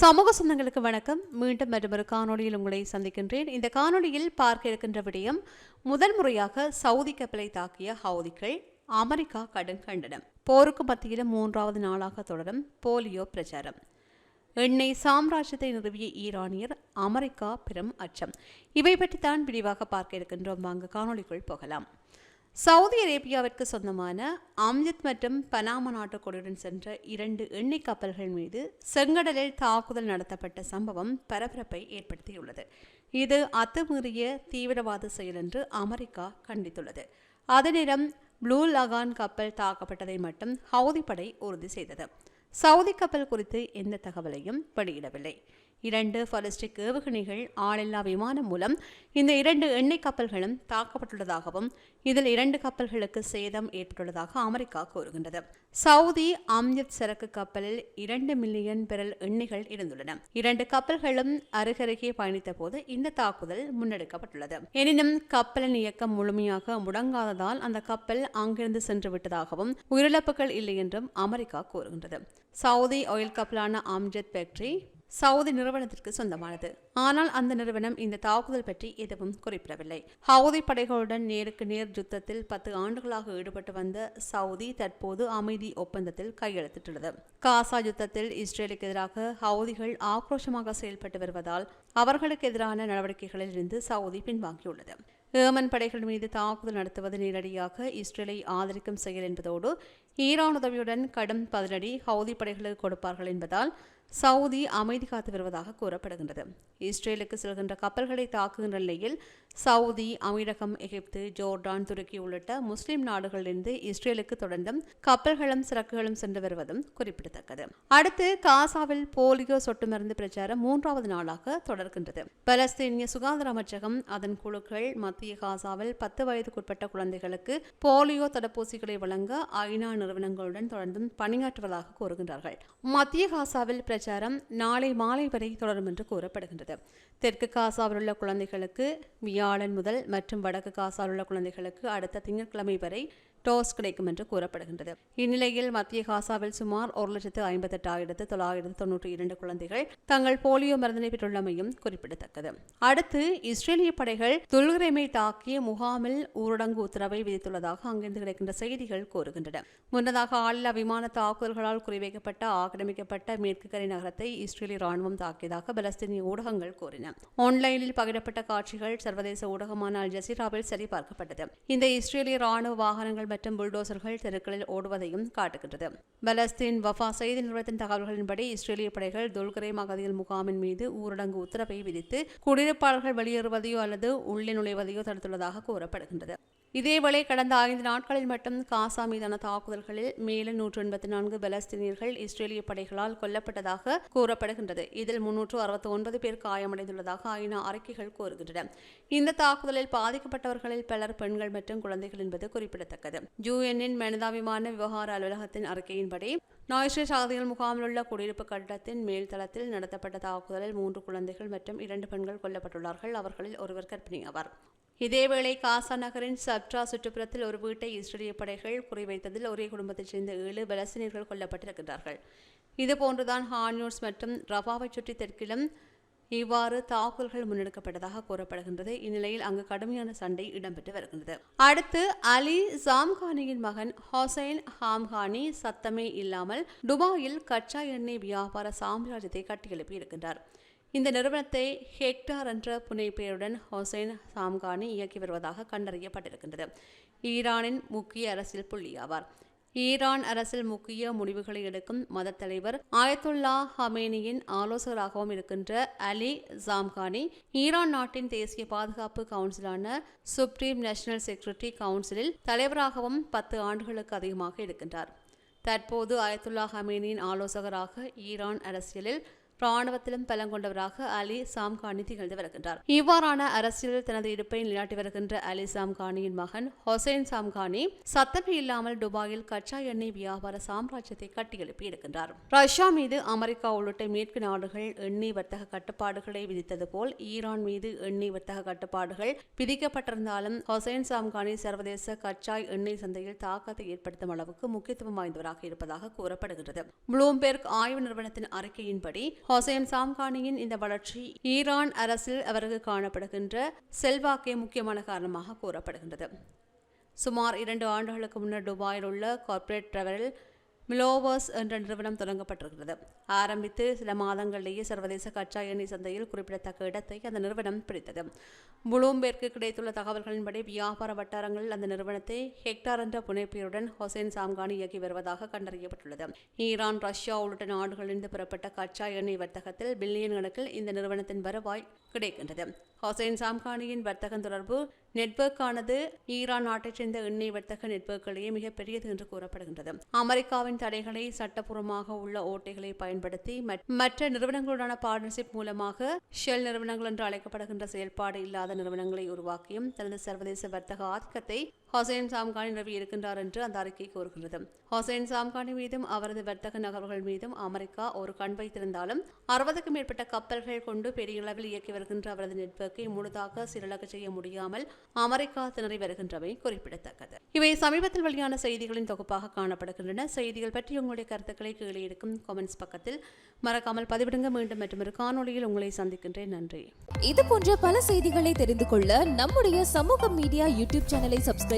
சமூக சொந்தங்களுக்கு வணக்கம். மீண்டும் மற்றொரு காணொலியில் உங்களை சந்திக்கின்றேன். இந்த காணொலியில் பார்க்க இருக்கின்ற விடயம் முதல் முறையாக சவுதி கப்பலை தாக்கிய ஹவுதிகள் அமெரிக்கா கடும் கண்டனம். போருக்கு மத்தியில் மூன்றாவது நாளாக தொடரும் போலியோ பிரச்சாரம். எண்ணெய் சாம்ராஜ்யத்தை நிறுவிய ஈரானியர் அமெரிக்கா பெரும் அச்சம். இவை பற்றித்தான் விரிவாக பார்க்க இருக்கின்றோம். வாங்க காணொளிக்குள் போகலாம். சவுதி அரேபியாவிற்கு சொந்தமான அம்ஜித் மற்றும் பனாமா நாட்டு கொடியுடன் சென்ற இரண்டு எண்ணெய் கப்பல்கள் மீது செங்கடலில் தாக்குதல் நடத்தப்பட்ட சம்பவம் பரபரப்பை ஏற்படுத்தியுள்ளது. இது அத்துமீறிய தீவிரவாத செயல் என்று அமெரிக்கா கண்டித்துள்ளது. அதே நேரம் ப்ளூ லகான் கப்பல் தாக்கப்பட்டதை மட்டும் ஹவுதி படை உறுதி செய்தது. சவுதி கப்பல் குறித்து எந்த தகவலையும் வெளியிடவில்லை. இரண்டு பலிஸ்டிக் ஏவுகணைகள் ஆளில்லா விமானம் மூலம் இந்த இரண்டு எண்ணெய் கப்பல்களும் தாக்கப்பட்டுள்ளதாகவும் இதில் இரண்டு கப்பல்களுக்கு சேதம் ஏற்பட்டுள்ளதாக அமெரிக்கா கூறுகின்றது. சவுதி அம்ஜத் சரக்கு கப்பலில் இரண்டு மில்லியன் பெரல் எண்ணெய்கள் இருந்துள்ளன. இரண்டு கப்பல்களும் அருகருகே பயணித்த போது இந்த தாக்குதல் முன்னெடுக்கப்பட்டுள்ளது. எனினும் கப்பலின் இயக்கம் முழுமையாக முடங்காததால் அந்த கப்பல் அங்கிருந்து சென்று விட்டதாகவும் உயிரிழப்புகள் இல்லை என்றும் அமெரிக்கா கூறுகின்றது. சவுதி ஆயில் கப்பலான அம்ஜத் ஃபேக்டரி சவுதி நிறுவனத்திற்கு சொந்தமானது. ஆனால் அந்த நிறுவனம் இந்த தாக்குதல் பற்றி எதுவும் குறிப்பிடவில்லை. ஹவுதி படைகளுடன் நேருக்கு நேர் யுத்தத்தில் பத்து ஆண்டுகளாக ஈடுபட்டு வந்த சவுதி தற்போது அமைதி ஒப்பந்தத்தில் கையெழுத்திட்டுள்ளது. காசா யுத்தத்தில் இஸ்ரேலுக்கு எதிராக ஹவுதிகள் ஆக்ரோஷமாக செயல்பட்டு வருவதால் அவர்களுக்கு எதிரான நடவடிக்கைகளில் இருந்து சவுதி பின்வாங்கியுள்ளது. ஏமன் படைகள் மீது தாக்குதல் நடத்துவது நேரடியாக இஸ்ரேலை ஆதரிக்கும் செயல் என்பதோடு ஈரான் உதவியுடன் கடும் பதிலடி ஹவுதி படைகளுக்கு கொடுப்பார்கள் என்பதால் சவுதி அமைதி காத்து வருவதாக கூறப்படுகின்றது. இஸ்ரேலுக்கு செல்கின்ற கப்பல்களை தாக்குகின்ற நிலையில் சவுதி அமீரகம் எகிப்து ஜோர்டான் துருக்கி உள்ளிட்ட முஸ்லிம் நாடுகளிலிருந்து இஸ்ரேலுக்கு தொடர்ந்தும் கப்பல்களும் சிறக்குகளும் சென்று வருவதும் குறிப்பிடத்தக்கது. அடுத்து காசாவில் போலியோ சொட்டு மருந்து பிரச்சாரம் மூன்றாவது நாளாக தொடர்கின்றது. பலஸ்தீனிய சுகாதார அமைச்சகம் அதன் குழுக்கள் மத்திய காசாவில் பத்து வயதுக்குட்பட்ட குழந்தைகளுக்கு போலியோ தடுப்பூசிகளை வழங்க ஐநா நிறுவனங்களுடன் தொடர்ந்தும் பணியாற்றுவதாக கூறுகின்றார்கள். மத்திய காசாவில் பிரச்சாரம் நாளை மாலை வரை தொடரும் என்று கூறப்படுகின்றது. தெற்கு காசாவில் உள்ள குழந்தைகளுக்கு வியாழன் முதல் மற்றும் வடக்கு காசாவில் உள்ள குழந்தைகளுக்கு அடுத்த திங்கட்கிழமை வரை டோஸ் கிடைக்கும் என்று கூறப்படுகின்றது. இந்நிலையில் மத்திய காசாவில் சுமார் ஒரு லட்சத்து ஐம்பத்தெட்டாயிரத்து தொள்ளாயிரத்து தொன்னூற்றி இரண்டு குழந்தைகள் தங்கள் போலியோ மருந்தினை பெற்றுள்ளமையும் குறிப்பிடத்தக்கது. அடுத்து இஸ்ரேலிய படைகள் துல்கிரைமை தாக்கிய முகாமில் ஊரடங்கு உத்தரவை விதித்துள்ளதாக அங்கிருந்து கிடைக்கின்ற செய்திகள் கூறுகின்றன. முன்னதாக ஆளில்லா விமான தாக்குதல்களால் குறிவைக்கப்பட்ட ஆக்கிரமிக்கப்பட்ட மேற்கு கரை நகரத்தை இஸ்ரேலிய ராணுவம் தாக்கியதாக பலஸ்தீனிய ஊடகங்கள் கூறின. ஆன்லைனில் பகிரப்பட்ட காட்சிகள் சர்வதேச ஊடகமான அல் ஜசீராவில் சரிபார்க்கப்பட்டது. இந்த இஸ்ரேலிய ராணுவ வாகனங்கள் மற்றும் புல்டோசர்கள் தெருக்களில் ஓடுவதையும் காட்டுகின்றது. பலஸ்தீன் வஃபா செய்தி நிறுவனத்தின் தகவல்களின்படி இஸ்ரேலிய படைகள் தொல்கரை மகதியில் முகாமின் மீது ஊரடங்கு உத்தரவை விதித்து குடியிருப்பாளர்கள் வெளியேறுவதையோ அல்லது உள்ளே நுழைவதையோ தடுத்துள்ளதாக கூறப்படுகின்றது. இதேவேளை கடந்த ஐந்து நாட்களில் மட்டும் காசா மீதான தாக்குதல்களில் மேலும் நூற்று எண்பத்தி நான்கு பலஸ்தீனியர்கள் இஸ்ரேலிய படைகளால் கொல்லப்பட்டதாக கூறப்படுகின்றது. இதில் முன்னூற்று அறுபத்தி ஒன்பது பேர் காயமடைந்துள்ளதாக ஐநா அறிக்கைகள் கூறுகின்றன. இந்த தாக்குதலில் பாதிக்கப்பட்டவர்களில் பலர் பெண்கள் மற்றும் குழந்தைகள் என்பது குறிப்பிடத்தக்கது. யுஎன்னின் மனிதாபிமான விவகார அலுவலகத்தின் அறிக்கையின்படி நாய்ஸ்ரே சாதிகள் முகாமில் உள்ள குடியிருப்பு கட்டடத்தின் மேல்தளத்தில் நடத்தப்பட்ட தாக்குதலில் மூன்று குழந்தைகள் மற்றும் இரண்டு பெண்கள் கொல்லப்பட்டுள்ளார்கள். அவர்களில் ஒருவர் கர்ப்பிணி ஆவார். இதேவேளை காசா நகரின் சப்ட்ரா சுற்றுப்புறத்தில் ஒரு வீட்டை இஸ்ரேலிய படைகள் குறிவைத்ததில் ஒரே குடும்பத்தைச் சேர்ந்த ஏழு பலஸ்தீனியர்கள் கொல்லப்பட்டிருக்கிறார்கள் இதுபோன்றுதான் ஹான்யூர்ஸ் மற்றும் ரபாவை சுற்றி தெற்கிலும் இவ்வாறு தாக்குதல்கள் முன்னெடுக்கப்பட்டதாக கூறப்படுகின்றது. இந்நிலையில் அங்கு கடுமையான சண்டை இடம்பெற்று வருகின்றது. அடுத்து அலி ஜாம்கானியின் மகன் ஹொசைன் ஹாம்கானி சத்தமே இல்லாமல் துபாயில் கச்சா எண்ணெய் வியாபார சாம்ராஜ்யத்தை கட்டியெழுப்பி இருக்கின்றார் இந்த நிறுவனத்தை ஹெக்டார் என்ற புனைப்பெயருடன் ஹொசைன் சாம்கானி இயக்கி வருவதாக கண்டறியப்பட்டிருக்கின்றது. ஈரானின் முக்கிய அரசியல் புள்ளியாவார் ஈரான் அரசில் முக்கிய முடிவுகளை எடுக்கும் மத தலைவர் ஆயத்துல்லா ஹமேனியின் ஆலோசகராகவும் இருக்கின்ற அலி ஜாம்கானி ஈரான் நாட்டின் தேசிய பாதுகாப்பு கவுன்சிலான சுப்ரீம் நேஷனல் செக்யூரிட்டி கவுன்சிலில் தலைவராகவும் பத்து ஆண்டுகளுக்கு அதிகமாக இருக்கின்றார். தற்போது ஆயத்துல்லா ஹமேனியின் ஆலோசகராக ஈரான் அரசியலில் ராணுவத்திலும் பலம் கொண்டவராக அலி சாம்கானி திகழ்ந்து வருகின்றார். இவ்வாறான அரசியலில் தனது இருப்பை நிலைநாட்டி வருகின்ற அலி சாம்கானியின் மகன் ஹொசைன் சாம்கானி சத்தமே இல்லாமல் துபாயில் கச்சா எண்ணெய் வியாபார சாம்ராஜ்யத்தை கட்டியெழுப்பி இருக்கின்றார். ரஷ்யா மீது அமெரிக்கா உள்ளிட்ட மேற்கு நாடுகள் எண்ணெய் வர்த்தக கட்டுப்பாடுகளை விதித்தது போல் ஈரான் மீது எண்ணெய் வர்த்தக கட்டுப்பாடுகள் விதிக்கப்பட்டிருந்தாலும் ஹொசைன் சாம்கானி சர்வதேச கச்சாய் எண்ணெய் சந்தையில் தாக்கத்தை ஏற்படுத்தும் அளவுக்கு முக்கியத்துவம் வாய்ந்தவராக இருப்பதாக கூறப்படுகிறது ப்ளூம்பெர்க் ஆய்வு நிறுவனத்தின் அறிக்கையின்படி ஹொசைன் சாம்கானியின் இந்த வளர்ச்சி ஈரான் அரசில் அவருக்கு காணப்படுகின்ற செல்வாக்கே முக்கியமான காரணமாக கூறப்படுகின்றது. சுமார் இரண்டு ஆண்டுகளுக்கு முன்னர் துபாயில் உள்ள கார்ப்பரேட் டிராவலில் மிலோவர்ஸ் என்ற நிறுவனம் தொடங்கப்பட்டிருக்கிறது. ஆரம்பித்து சில மாதங்களிலேயே சர்வதேச கச்சா எண்ணெய் சந்தையில் குறிப்பிடத்தக்க இடத்தை அந்த நிறுவனம் பிடித்தது. புளூம்பேர்க்கு கிடைத்துள்ள தகவல்களின்படி வியாபார வட்டாரங்களில் அந்த நிறுவனத்தை ஹெக்டார் என்ற புனைப்பெயருடன் ஹொசைன் சாம்கானி இயக்கி வருவதாக கண்டறியப்பட்டுள்ளது. ஈரான் ரஷ்யா உள்ளிட்ட நாடுகளிலிருந்து பெறப்பட்ட கச்சா எண்ணெய் வர்த்தகத்தில் பில்லியன் கணக்கில் இந்த நிறுவனத்தின் வருவாய் கிடைக்கின்றது. ஹொசைன் சாம்கானியின் வர்த்தகம் தொடர்பு நெட்வொர்க்கானது ஈரான் நாட்டைச் சேர்ந்த எண்ணெய் வர்த்தக நெட்வொர்க்கிலேயே மிகப்பெரியது என்று கூறப்படுகின்றது. அமெரிக்காவின் தடைகளை சட்டப்பூர்வமாக உள்ள ஓட்டைகளை பயன்படுத்தி மற்ற நிறுவனங்களுடனான பார்ட்னர்ஷிப் மூலமாக ஷெல் நிறுவனங்கள் என்று அழைக்கப்படுகின்ற செயல்பாடு இல்லாத நிறுவனங்களை உருவாக்கியும் தனது சர்வதேச வர்த்தக ஆதிக்கத்தை ஹொசைன் சாம்கானி நிறுவி இருக்கின்றார் என்று அந்த அறிக்கை கூறுகின்றது. ஹொசைன் சாம்கானி மீதும் அவரது வர்த்தக நகர்வுகள் மீதும் அமெரிக்கா ஒரு கண் வைத்திருந்தாலும் அறுபதுக்கும் மேற்பட்ட கப்பல்கள் கொண்டு பெரிய அளவில் இயக்கி வருகின்ற அவரது நெட்வொர்க்கை முழுதாக சீரழக்க செய்ய முடியாமல் அமெரிக்கா திணறி வருகின்றவை குறிப்பிடத்தக்கது. இவை சமீபத்தில் வெளியான செய்திகளின் தொகுப்பாக காணப்படுகின்றன. செய்திகள் பற்றி உங்களுடைய கருத்துக்களை கீழே இருக்கும் கமெண்ட்ஸ் பக்கத்தில் மறக்காமல் பதிவிடுங்க. மீண்டும் மற்றொரு காணொளியில் உங்களை சந்திக்கின்றேன். நன்றி. இது போன்ற பல செய்திகளை தெரிந்து கொள்ள நம்முடைய சமூக மீடியா யூடியூப் சேனலை சப்ஸ்கிரைப்